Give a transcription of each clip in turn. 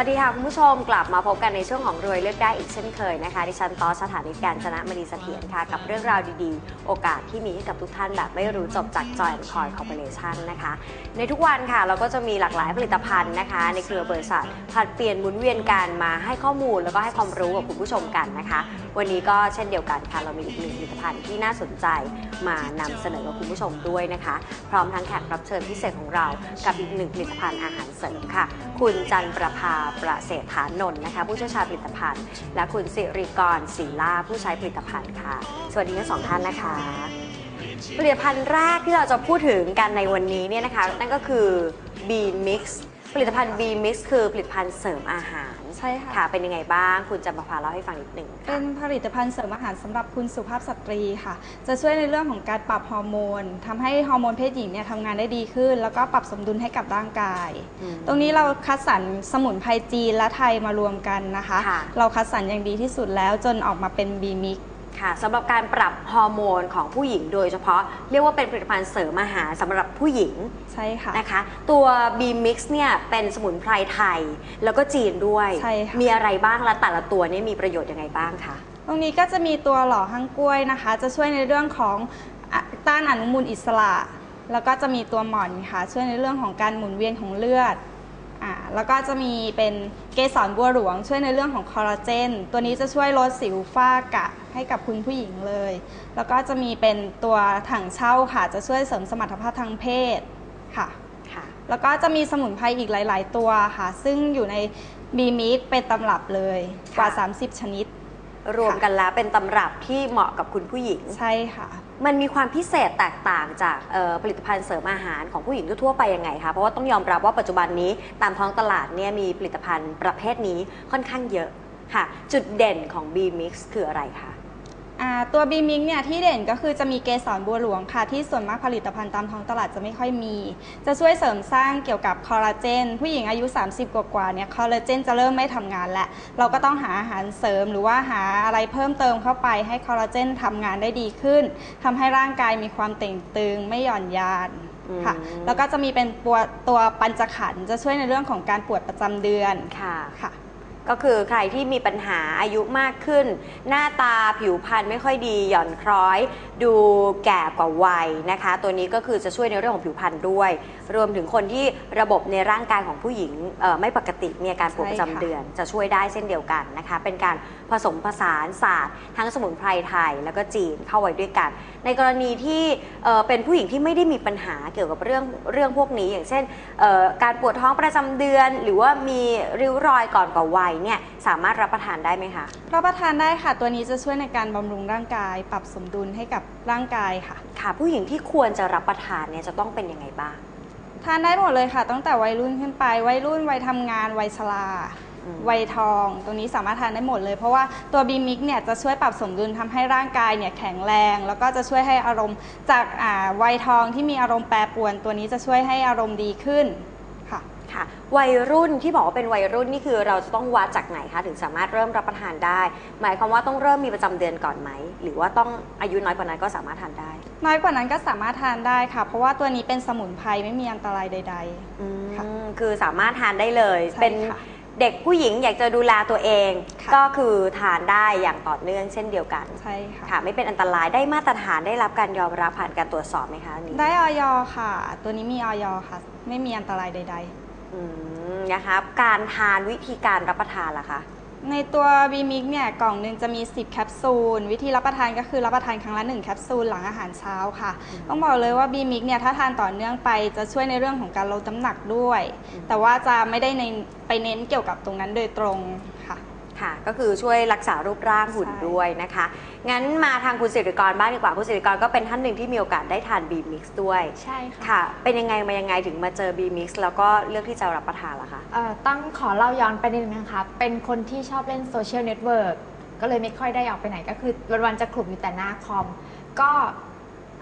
วัสดีค่ะ คุณผู้ชมกลับมาพบกันในช่วงของรวยเลือกได้อีกเช่นเคยนะคะ ดิฉันตอสถานีการชนะมณีเสถียรค่ะ กับเรื่องราวดีๆ โอกาสที่มีให้กับทุกท่านแบบไม่รู้จบจากจอยคอยคอร์ปอเรชันนะคะ ในทุกวันค่ะเราก็จะมีหลากหลายผลิตภัณฑ์นะคะ ในเครือบริษัทผัดเปลี่ยนหมุนเวียนกันมาให้ข้อมูลแล้วก็ให้ความรู้กับคุณผู้ชมกันนะคะ วันนี้ก็เช่นเดียวกันค่ะเรามีอีกหนึ่งผลิตภัณฑ์ที่น่าสนใจมานำเสนอกับคุณผู้ชมด้วยนะคะ พร้อมทั้งแขกรับเชิญพิเศษของเรากับอีกหนึ่งผลิตภัณฑ์อาหารเสริมค่ะ คุณจันประภาประเสฐานนท์นะคะ ผู้เชี่ยวชาญผลิตภัณฑ์ และคุณสิริกรศรีล่าผู้ใช้ผลิตภัณฑ์ค่ะ สวัสดีทั้งสองท่านนะคะผลิตภัณฑ์แรกที่เราจะพูดถึงกันในวันนี้เนี่ยนะคะ นั่นก็คือ B Mix ผลิตภัณฑ์ B Mix คือผลิตภัณฑ์เสริมอาหารใช่ค่ะ ค่ะ เป็นยังไงบ้าง คุณจันประภาเล่าให้ฟังนิดหนึ่งเป็ค่ะนผลิตภัณฑ์เสริมอาหารสำหรับคุณสุภาพสตรีค่ะ จะช่วยในเรื่องของการปรับฮอร์โมนทำให้ฮอร์โมนเพศหญิงเนี่ยทำงานได้ดีขึ้น แล้วก็ปรับสมดุลให้กับร่างกาย อืมตรงนี้เราคัดสรรสมุนไพรจีนและไทยมารวมกันนะคะ ค่ะ เราคัดสรรอย่างดีที่สุดแล้วจนออกมาเป็นบีมิก ค่ะสำหรับการปรับฮอร์โมนของผู้หญิงโดยเฉพาะเรียกว่าเป็นผลิตภัณฑ์เสริมอาหารสำหรับผู้หญิงใช่ค่ะ นะคะ ตัว B Mix เนี่ยเป็นสมุนไพรไทย แล้วก็จีนด้วย ใช่ค่ะ มีอะไรบ้างและแต่ละตัวนี้มีประโยชน์ยังไงบ้างคะ ตรงนี้ก็จะมีตัวหล่อฮั่งกล้วยนะคะ จะช่วยในเรื่องของอะต้านอนุมูลอิสระ แล้วก็จะมีตัวหม่อนค่ะ ช่วยในเรื่องของการหมุนเวียนของเลือด อ่าแล้วก็จะมีเป็นเกสรบัวหลวงช่วยในเรื่องของคอลลาเจน ตัวนี้จะช่วยลดสิวฝ้ากระให้กับคุณผู้หญิงเลย แล้วก็จะมีเป็นตัวถังเช่าค่ะ จะช่วยเสริมสมรรถภาพทางเพศค่ะค่ะ แล้วก็จะมีสมุนไพรอีกหลาย ๆ ตัวค่ะ ซึ่งอยู่ในบีมิกเป็นตำรับเลยกว่าค่ะ30 ชนิด รวมกันแล้วเป็นตำรับที่เหมาะกับคุณผู้หญิง ใช่ค่ะ มันมีความพิเศษแตกต่างจากผลิตภัณฑ์เสริมอาหารของผู้หญิงทั่วไปยังไงคะ เพราะว่าต้องยอมรับว่าปัจจุบันนี้ตามท้องตลาดเนี่ยมีผลิตภัณฑ์ประเภทนี้ค่อนข้างเยอะค่ะ จุดเด่นของ B Mix คืออะไรคะ ตัวบีมิกเนี่ยที่เด่นก็คือจะมีเกสรบัวหลวงค่ะ ที่ส่วนมากผลิตภัณฑ์ตามท้องตลาดจะไม่ค่อยมี จะช่วยเสริมสร้างเกี่ยวกับคอลลาเจน ผู้หญิงอายุ 30 กว่าๆเนี่ยคอลลาเจนจะเริ่มไม่ทำงานแล้ว เราก็ต้องหาอาหารเสริมหรือว่าหาอะไรเพิ่มเติมเข้าไปให้คอลลาเจนทำงานได้ดีขึ้นทำให้ร่างกายมีความเต่งตึงไม่หย่อนยานค่ะอืมแล้วก็จะมีเป็นตัวตัวปัญจขันธ์จะช่วยในเรื่องของการปวดประจำเดือนค่ะค่ะ ก็คือใครที่มีปัญหาอายุมากขึ้น หน้าตาผิวพรรณไม่ค่อยดีหย่อนคล้อย ดูแก่กว่าวัยนะคะ ตัวนี้ก็คือจะช่วยในเรื่องของผิวพรรณด้วย รวมถึงคนที่ระบบในร่างกายของผู้หญิงเอ่อไม่ปกติมีอาการปวดประจำใช่ค่ะเดือน จะช่วยได้เช่นเดียวกันนะคะ เป็นการผสมผสานศาสตร์ ทั้งสมุนไพรไทยแล้วก็จีนเข้าไว้ด้วยกัน ในกรณีที่เอ่อเป็นผู้หญิงที่ไม่ได้มีปัญหาเกี่ยวกับเรื่องเรื่องพวกนี้ อย่างเช่นเอ่อการปวดท้องประจำเดือน หรือว่ามีริ้วรอยก่อนกว่าวัยเนี่ยสามารถรับประทานได้ไหมคะรับประทานได้ค่ะ ตัวนี้จะช่วยในการบำรุงร่างกาย ปรับสมดุลให้กับร่างกายค่ะ ค่ะผู้หญิงที่ควรจะรับประทานเนี่ยจะต้องเป็นยังไงบ้าง ทานได้หมดเลยค่ะ ตั้งแต่วัยรุ่นขึ้นไป วัยรุ่นวัยทำงานวัยชราอืมวัยทอง ตรงนี้สามารถทานได้หมดเลย เพราะว่าตัวบีมิกเนี่ยจะช่วยปรับสมดุลทำให้ร่างกายเนี่ยแข็งแรง แล้วก็จะช่วยให้อารมณ์จากอ่าวัยทองที่มีอารมณ์แปรปรวน ตัวนี้จะช่วยให้อารมณ์ดีขึ้น ค่ะค่ะ วัยรุ่นที่บอกว่าเป็นวัยรุ่นนี่คือเราจะต้องวัดจากไหนคะถึงสามารถเริ่มรับประทานได้ หมายความว่าต้องเริ่มมีประจำเดือนก่อนไหม หรือว่าต้องอายุน้อยกว่านั้นก็สามารถทานได้ น้อยกว่านั้นก็สามารถทานได้ค่ะ เพราะว่าตัวนี้เป็นสมุนไพรไม่มีอันตรายใด อืมค่ะคือสามารถทานได้เลยใช่เป็น ค่ะ เด็กผู้หญิงอยากจะดูแลตัวเอง ค่ะ ก็คือทานได้อย่างต่อเนื่องเช่นเดียวกันๆใช่ค่ะ ค่ะ ไม่เป็นอันตรายได้มาตรฐานได้รับการยอมรับผ่านการตรวจสอบไหมคะอันนี้ได้ออยค่ะ ตัวนี้มีออยค่ะ ไม่มีอันตรายใดๆ อืมนะคะการทานวิธีการรับประทานล่ะคะ ในตัวบีมิกเนี่ยกล่องหนึ่งจะมี 10 แคปซูล วิธีรับประทานก็คือรับประทานครั้งละ 1 แคปซูลหลังอาหารเช้าค่ะ ต้องบอกเลยว่าบีมิกเนี่ยถ้าทานต่อเนื่องไปจะช่วยในเรื่องของการลดน้ำหนักด้วย แต่ว่าจะไม่ได้ในไปเน้นเกี่ยวกับตรงนั้นโดยตรงค่ะค่ะ ก็คือช่วยรักษารูปร่างหุ่นใช่ด้วยนะคะ งั้นมาทางคุณสิริกรบ้างดีกว่า คุณสิริกรก็เป็นท่านหนึ่งที่มีโอกาสได้ทาน B-Mix ด้วย ใช่ค่ะ ค่ะ เป็นยังไงมายังไงถึงมาเจอ B-Mix แล้วก็เลือกที่จะรับประทานล่ะคะ เอ่อต้องขอเล่าย้อนไปนิดนึงนะคะ เป็นคนที่ชอบเล่นโซเชียลเน็ตเวิร์กก็เลยไม่ค่อยได้ออกไปไหนก็คือวันๆจะขลุกอยู่แต่หน้าคอม ก็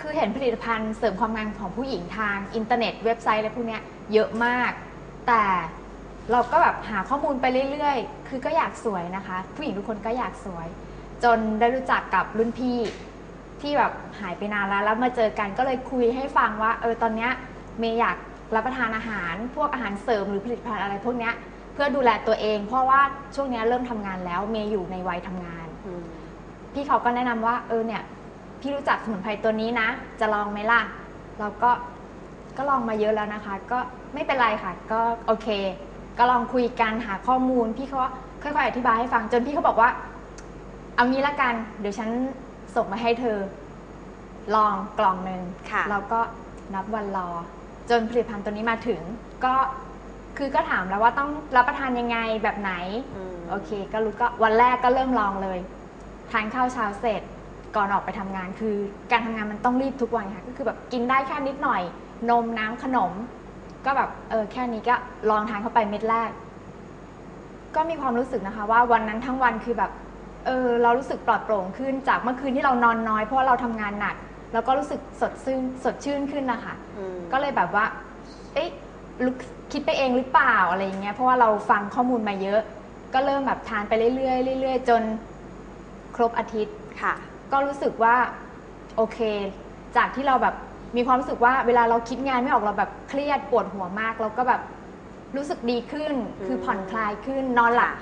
คือเห็นผลิตภัณฑ์เสริมความงามของผู้หญิงทางอินเทอร์เน็ตเว็บไซต์อะไรพวกเนี้ยเยอะมาก แต่ เราก็แบบหาข้อมูลไปเรื่อยๆ คือก็อยากสวยนะคะ ผู้หญิงทุกคนก็อยากสวย จนได้รู้จักกับรุ่นพี่ที่แบบหายไปนานแล้ว แล้วมาเจอกันก็เลยคุยให้ฟังว่า เออตอนเนี้ยเมย์อยากรับประทานอาหาร พวกอาหารเสริมหรือผลิตภัณฑ์อะไรพวกเนี้ยเพื่อดูแลตัวเอง เพราะว่าช่วงเนี้ยเริ่มทำงานแล้วเมย์อยู่ในวัยทำงานพี่เขาก็แนะนำว่าเออเนี่ย พี่รู้จักสมุนไพรตัวนี้นะ จะลองไหมล่ะ เราก็ก็ลองมาเยอะแล้วนะคะ ก็ไม่เป็นไรค่ะ ก็โอเค ก็ลองคุยกันหาข้อมูล พี่เขาก็ค่อยๆอธิบายให้ฟัง จนพี่เขาบอกว่า เอางี้ละกัน เดี๋ยวฉันส่งมาให้เธอ ลองกล่องหนึ่งค่ะแล้วก็นับวันรอ จนผลิตภัณฑ์ตัวนี้มาถึง ก็คือก็ถามแล้วว่าต้องรับประทานยังไงแบบไหน อืม โอเค ก็รู้ก็วันแรกก็เริ่มลองเลย ทานข้าวเช้าเสร็จก่อนออกไปทำงานคือ การทำงานมันต้องรีบทุกวันค่ะ ก็คือแบบกินได้แค่นิดหน่อย นมน้ำขนม ก็แบบเออแค่นี้ก็ลองทานเข้าไปเม็ดแรก ก็มีความรู้สึกนะคะ ว่าวันนั้นทั้งวันคือแบบเออเรารู้สึกปลอดโปร่งขึ้นจากเมื่อคืนที่เรานอนน้อยเพราะว่าเราทำงานหนัก แล้วก็รู้สึกสดชื่นสดชื่นขึ้นนะคะอืมก็เลยแบบว่า เอ๊ะลุกคิดไปเองหรือเปล่าอะไรอย่างเงี้ยเพราะว่าเราฟังข้อมูลมาเยอะ ก็เริ่มแบบทานไปเรื่อยๆเรื่อยๆจนครบอาทิตย์ค่ะ ก็รู้สึกว่าโอเค จากที่เราแบบ มีความรู้สึกว่าเวลาเราคิดงานไม่ออกเราแบบเครียดปวดหัวมากเราก็แบบรู้สึกดีขึ้น คือมผ่อนคลายขึ้นนอนหลับ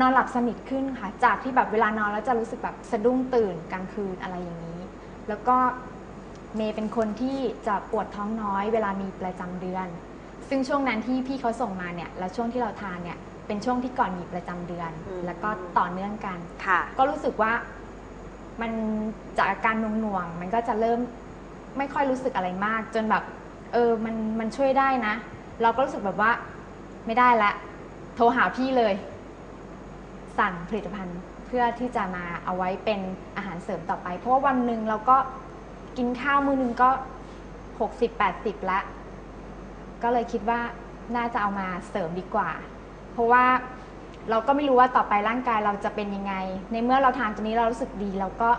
นอนหลับสนิทขึ้นค่ะ จากที่แบบเวลานอนแล้วจะรู้สึกแบบสะดุ้งตื่นกลางคืนอะไรอย่างนี้ แล้วก็เมย์เป็นคนที่จะปวดท้องน้อย เวลามีประจำเดือน ซึ่งช่วงนั้นที่พี่เขาส่งมาเนี่ย แล้วช่วงที่เราทานเนี่ยเป็นช่วงที่ก่อนมีประจำเดือนอืมแล้วก็ต่อเนื่องกันค่ะก็รู้สึกว่ามันจากอาการหน่วงๆมันก็จะเริ่ม ไม่ค่อยรู้สึกอะไรมาก จนแบบ เออมันมันช่วยได้นะ เราก็รู้สึกแบบว่าไม่ได้ละ โทรหาพี่เลย สั่งผลิตภัณฑ์เพื่อที่จะมาเอาไว้เป็นอาหารเสริมต่อไป เพราะว่าวันหนึ่งเราก็กินข้าวมื้อนึงก็หกสิบแปดสิบละ ก็เลยคิดว่าน่าจะเอามาเสริมดีกว่า เพราะว่าเราก็ไม่รู้ว่าต่อไปร่างกายเราจะเป็นยังไง ในเมื่อเราทานตัวนี้เรารู้สึกดีเราก็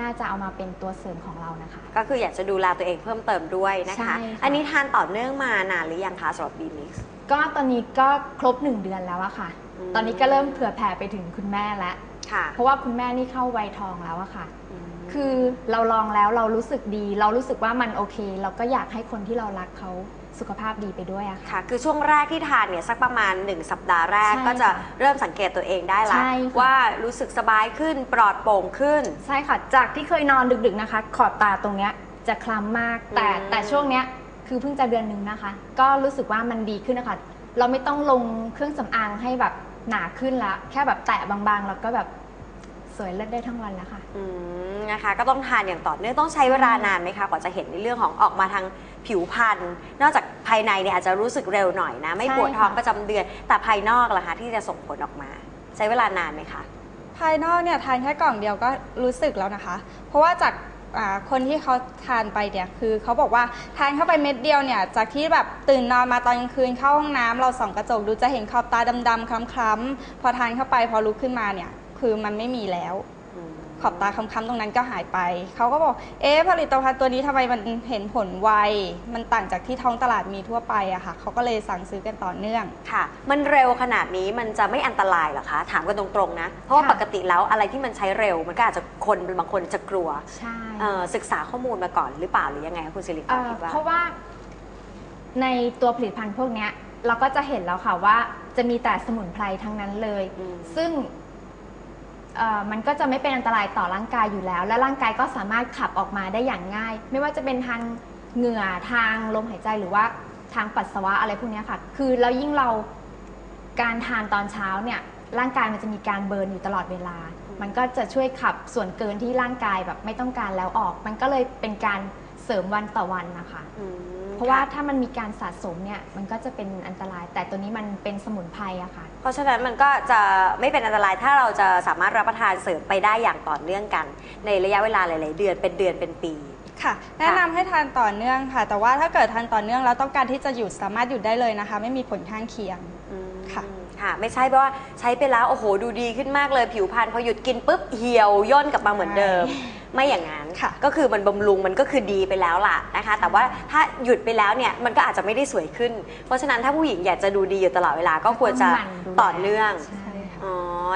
น่าจะเอามาเป็นตัวเสริมของเรานะคะ ก็คืออยากจะดูแลตัวเองเพิ่มเติมด้วยนะคะ ใช่ค่ะ อันนี้ทานต่อเนื่องมานานหรือยังคะสำหรับ B-Mix ก็ตอนนี้ก็ครบหนึ่งเดือนแล้วอะค่ะ อืม ตอนนี้ก็เริ่มเผื่อแผ่ไปถึงคุณแม่แล้ว ค่ะ เพราะว่าคุณแม่นี่เข้าวัยทองแล้วอะค่ะมคือเราลองแล้วเรารู้สึกดี เรารู้สึกว่ามันโอเค เราก็อยากให้คนที่เรารักเขาสุขภาพดีไปด้วยอะค่ะ ค่ะ คือช่วงแรกที่ทานเนี่ยสักประมาณ 1 สัปดาห์แรกใช่ก็จะค่ะเริ่มสังเกตตัวเองได้ละ ใช่ค่ะ ว่ารู้สึกสบายขึ้นปลอดโปร่งขึ้น ใช่ค่ะ จากที่เคยนอนดึกๆนะคะ ขอบตาตรงเนี้ยจะคล้ำมาก แต่อืม แต่ช่วงเนี้ยคือเพิ่งจะเดือนหนึ่งนะคะ ก็รู้สึกว่ามันดีขึ้นนะคะ เราไม่ต้องลงเครื่องสำอางให้แบบ หนาขึ้นละ แค่แบบแตะบางๆ แล้วก็แบบสวยเลิศได้ทั้งวันแล้วค่ะ อืมนะคะก็ต้องทานอย่างต่อเนื่องต้องใช้เวลานานไหมคะกว่าจะเห็นในเรื่องของออกมาทางผิวพรรณนอกจากภายในเนี่ยอาจจะรู้สึกเร็วหน่อยนะ ไม่ใช่ปวดท้องค่ะประจำเดือน แต่ภายนอกล่ะคะที่จะส่งผลออกมา ใช้เวลานานไหมคะ ภายนอกเนี่ยทานแค่กล่องเดียวก็รู้สึกแล้วนะคะ เพราะว่าจาก อ่าคนที่เขาทานไปเนี่ยคือเขาบอกว่าทานเข้าไปเม็ดเดียวเนี่ย จากที่แบบตื่นนอนมาตอนกลางคืนเข้าห้องน้ำเราส่องกระจกดูจะเห็นขอบตาดำๆคล้ำๆพอทานเข้าไปพอลุกขึ้นมาเนี่ย คือมันไม่มีแล้ว ขอบตาค้ำๆตรงนั้นก็หายไป เขาก็บอก เอ๊ะผลิตภัณฑ์ตัวนี้ทำไมมันเห็นผลไว มันต่างจากที่ท้องตลาดมีทั่วไปอะค่ะ เขาก็เลยสั่งซื้อกันต่อเนื่อง ค่ะ มันเร็วขนาดนี้มันจะไม่อันตรายเหรอคะ ถามกันตรงๆนะ เพราะว่าค่ะ ปกติแล้วอะไรที่มันใช้เร็ว มันก็อาจจะคนบางคนจะกลัวใช่ เอ่อศึกษาข้อมูลมาก่อนหรือเปล่าหรือยังไงคะคุณสิริกเอ่รอคิดว่า เพราะว่าในตัวผลิตภัณฑ์พวกเนี้ยเราก็จะเห็นแล้วค่ะว่าจะมีแต่สมุนไพรทั้งนั้นเลย อืมซึ่ง เอ่อมันก็จะไม่เป็นอันตรายต่อร่างกายอยู่แล้ว และร่างกายก็สามารถขับออกมาได้อย่างง่าย ไม่ว่าจะเป็นทางเหงื่อทางลมหายใจหรือว่าทางปัสสาวะอะไรพวกเนี้ยค่ะ คือแล้วยิ่งเราการทานตอนเช้าเนี่ยร่างกายมันจะมีการเบิร์นอยู่ตลอดเวลา มันก็จะช่วยขับส่วนเกินที่ร่างกายแบบไม่ต้องการแล้วออก มันก็เลยเป็นการ เเสริมวันต่อวันนะคะ อืมเพราะว่าค่ถ้ามันมีการสะสมเนี่ยมันก็จะเป็นอันตราย แต่ตัวนี้มันเป็นสมุนไพรอะค่ะ เพราะฉะนั้นมันก็จะไม่เป็นอันตรายถ้าเราจะสามารถรับประทานเสริมไปได้อย่างต่อเนื่องกัน ในระยะเวลาหลาย ๆ เดือนเป็นเดือนเป็นปี ค่ะ แนะนำให้ทานต่อเนื่องค่ะ แต่ว่าถ้าเกิดทานต่อเนื่องแล้วต้องการที่จะหยุดสามารถหยุดได้เลยนะคะ ไม่มีผลข้างเคียงอืมค่ะ ค่ะ ไม่ใช่เพราะว่าใช้ไปแล้ว โอ้โห ดูดีขึ้นมากเลยผิวพรรณพอหยุดกินปุ๊บเหี่ยวย่นกลับมาเหมือนเดิม ไม่อย่างนั้นค่ะก็คือมันบำรุงมันก็คือดีไปแล้วล่ะนะคะ แต่ว่าถ้าหยุดไปแล้วเนี่ยมันก็อาจจะไม่ได้สวยขึ้น เพราะฉะนั้นถ้าผู้หญิงอยากจะดูดีอยู่ตลอดเวลาก็ควรจะต้องหมั่นดูแลต่อเนื่องใช่ อ๋อ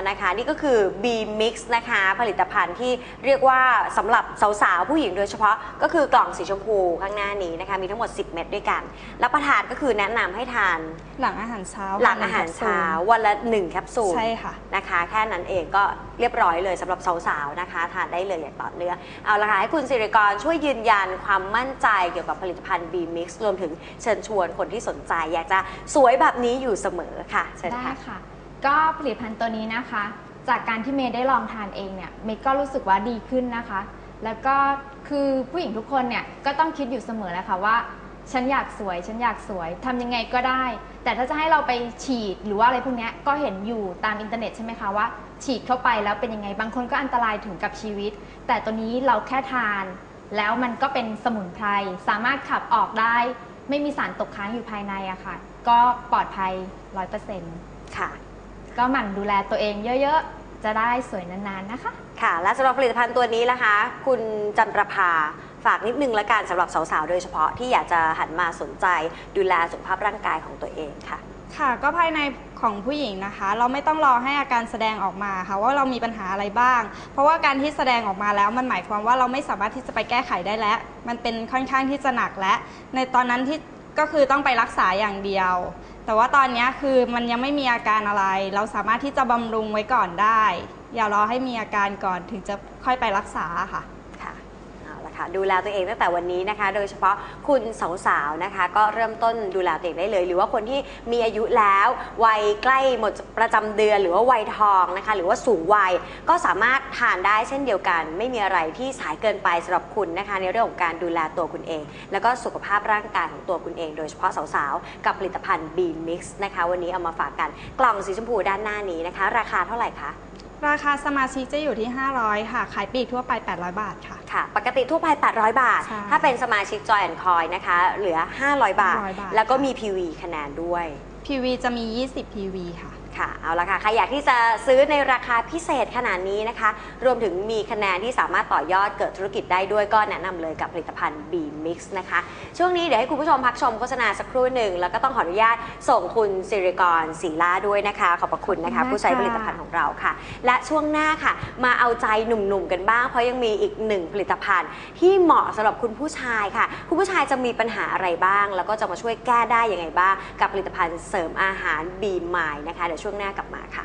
นะคะ นี่ก็คือ B Mix นะคะ ผลิตภัณฑ์ที่เรียกว่าสำหรับสาวๆ ผู้หญิงโดยเฉพาะก็คือกล่องสีชมพูข้างหน้านี้นะคะ มีทั้งหมด 10 เม็ดด้วยกันรับประทานก็คือแนะนำให้ทาน หลังอาหารเช้าหลังอาหารเช้าวันละ 1 แคปซูลใช่ค่ะ นะคะ แค่นั้นเองก็เรียบร้อยเลยสำหรับสาวๆ นะคะ ทานได้เลยอย่างต่อเนื่องเอาละค่ะ ให้คุณสิริกรช่วยยืนยันความมั่นใจเกี่ยวกับผลิตภัณฑ์ B Mix รวมถึงเชิญชวนคนที่สนใจ อยากจะสวยแบบนี้อยู่เสมอค่ะเชิญได้ค่ะ ค่ะ ก็ผลิตภัณฑ์ตัวนี้นะคะ จากการที่เมย์ได้ลองทานเองเนี่ยเมย์ก็รู้สึกว่าดีขึ้นนะคะ แล้วก็คือผู้หญิงทุกคนเนี่ยก็ต้องคิดอยู่เสมอแหละค่ะว่า ฉันอยากสวย ฉันอยากสวยทำยังไงก็ได้ แต่ถ้าจะให้เราไปฉีดหรือว่าอะไรพวกเนี้ยก็เห็นอยู่ตามอินเทอร์เน็ตใช่ไหมคะว่า ฉีดเข้าไปแล้วเป็นยังไงบางคนก็อันตรายถึงกับชีวิต แต่ตัวนี้เราแค่ทาน แล้วมันก็เป็นสมุนไพรสามารถขับออกได้ ไม่มีสารตกค้างอยู่ภายในอะค่ะ ก็ปลอดภัยร้อยเปอร์เซ็นต์ ค่ะ ก็หมั่นดูแลตัวเองเยอะๆ จะได้สวยนานๆนะคะ ค่ะ และสำหรับผลิตภัณฑ์ตัวนี้นะคะ คุณจันประภาฝากนิดนึงละกันสำหรับสาวๆ โดยเฉพาะที่อยากจะหันมาสนใจดูแลสุขภาพร่างกายของตัวเองค่ะ ค่ะ ก็ภายในของผู้หญิงนะคะ เราไม่ต้องรอให้อาการแสดงออกมาค่ะว่าเรามีปัญหาอะไรบ้าง เพราะว่าการที่แสดงออกมาแล้วมันหมายความว่าเราไม่สามารถที่จะไปแก้ไขได้แล้ว มันเป็นค่อนข้างที่จะหนักและ ในตอนนั้นที่ ก็คือต้องไปรักษาอย่างเดียว แต่ว่าตอนนี้คือมันยังไม่มีอาการอะไร เราสามารถที่จะบำรุงไว้ก่อนได้ อย่ารอให้มีอาการก่อนถึงจะค่อยไปรักษาค่ะ ค่ะ ดูแลตัวเองตั้งแต่วันนี้นะคะ โดยเฉพาะคุณสาวๆนะคะ ก็เริ่มต้นดูแลตัวเองได้เลย หรือว่าคนที่มีอายุแล้ววัยใกล้หมดประจำเดือน หรือว่าวัยทองนะคะ หรือว่าสูงวัยก็สามารถทานได้เช่นเดียวกัน ไม่มีอะไรที่สายเกินไปสำหรับคุณนะคะ ในเรื่องของการดูแลตัวคุณเอง แล้วก็สุขภาพร่างกายของตัวคุณเอง โดยเฉพาะสาวๆกับผลิตภัณฑ์ B Mix นะคะ วันนี้เอามาฝากกันกล่องสีชมพูด้านหน้านี้นะคะ ราคาเท่าไหร่คะ ราคาสมาชิกจะอยู่ที่ 500 ค่ะ ขายปลีกทั่วไป 800 บาทค่ะ ค่ะ ปกติทั่วไป 800 บาท ใช่ถ้าเป็นสมาชิก Joy and Coin นะคะ เหลือ 500 บาท 500บาท แล้วก็มี PV คะแนนด้วย PV จะมี 20 PV ค่ะ ค่ะเอาละค่ะใครอยากที่จะซื้อในราคาพิเศษขนาดนี้นะคะ รวมถึงมีคะแนนที่สามารถต่อยอดเกิดธุรกิจได้ด้วยก็แนะนำเลยกับผลิตภัณฑ์ B Mix นะคะ ช่วงนี้เดี๋ยวให้คุณผู้ชมพักชมโฆษณาสักครู่หนึ่ง แล้วก็ต้องขออนุญาตส่งคุณสิริกรศรีล่าด้วยนะคะ ขอบพระคุณนะคะขอบคุณมากผู้ใช้ผลิตภัณฑ์ของเราค่ะ และช่วงหน้าค่ะ มาเอาใจหนุ่มๆกันบ้าง เพราะยังมีอีกหนึ่งผลิตภัณฑ์ ที่เหมาะสำหรับคุณผู้ชายค่ะ คุณผู้ชายจะมีปัญหาอะไรบ้าง แล้วก็จะมาช่วยแก้ได้ยังไงบ้าง กับผลิตภัณฑ์เสริมอาหาร B m i นะคะเดี๋ยวช่วงหน้ากลับมาค่ะ